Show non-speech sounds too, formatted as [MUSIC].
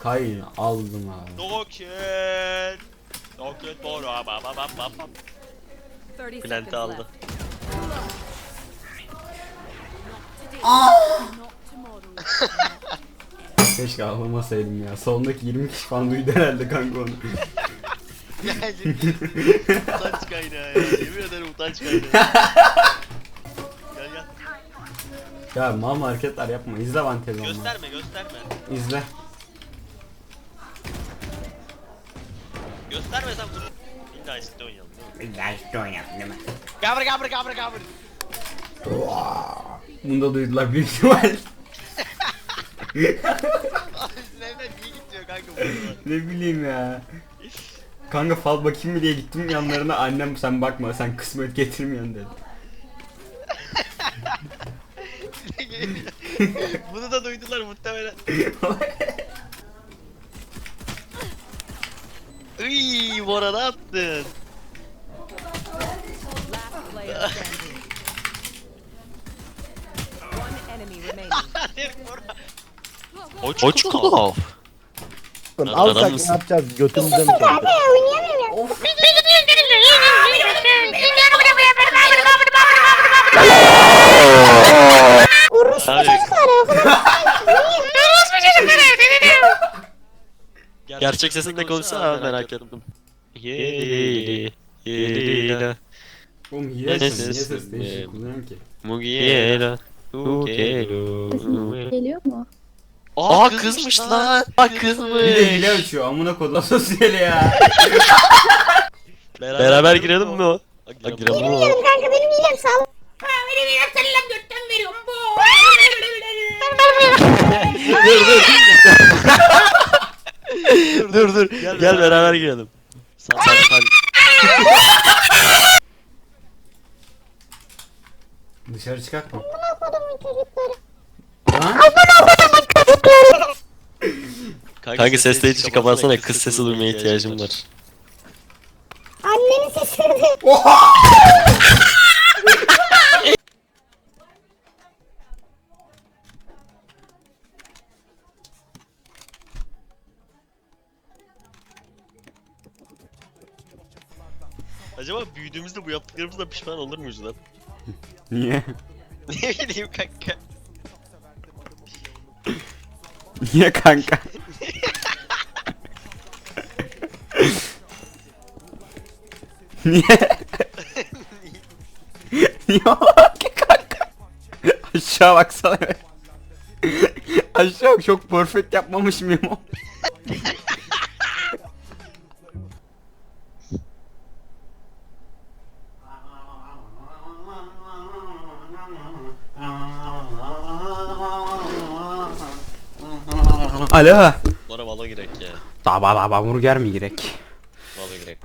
Kayın aldım abi. Doket. Doket doğru abi abi abi abi abi. 30 seconds Plante aldı. left. Keşke ağlamasaydım ya. Sondaki 20 kişi falan duydu herhalde kanka onu. Yani utanç kaynağı ya. Yemin ederim utanç kaynağı. gel gel. ya mal hareketler yapma. İzle vantezi onu. Gösterme gösterme. İzle. Göstermesen bunu. İlla işte oynayalım değil mi? İzle işte oynayalım değil mi? Gabır gabır gabır gabır. Bunu da duydular büyük ihtimal. Üstlerine niye gidiyor kanka bu? [LAUGHS] ne bileyim ya. Kanka fal bakayım mı diye gittim yanlarına annem sen bakma sen kısmet getirmiyorsun dedi. [LAUGHS] Bunu da duydular muhtemelen. [LAUGHS] Iy, Bora ne yaptın? Oğlum, Lan Alsak ne yapacağız? Götümüzde mi çekeceğiz? Abi. Gerçek sesinle konuşsana abi merak ettim. Yeli yeli Oğlum niye Nesin? ses değişik kullanıyorum ki? Mugiela Ugelo Geliyor mu? Aa kızmış lan. Aa Bir de kızmış. hile açıyor amına kodla [LAUGHS] sosyal ya. Beraber girelim mi o? Girelim mi o? Kanka benim hilem sağ [LAUGHS] Dur dur. Gel, beraber girelim. Sen sen sen. Dışarı çıkart mı? Lan Kanka sesle hiç kapatsana kız sesi duymaya ihtiyacım var. Annenin sesi. [LAUGHS] Acaba büyüdüğümüzde bu yaptıklarımızla pişman olur muyuz lan? [LAUGHS] niye? ne bileyim kanka. Niye kanka? Niye? Niye ki kanka? Aşağı baksana. Aşağı bak çok perfect yapmamış mıyım Alo. Bunlara valla girek ya. Daha baba hamburger mi girek? Valla girek.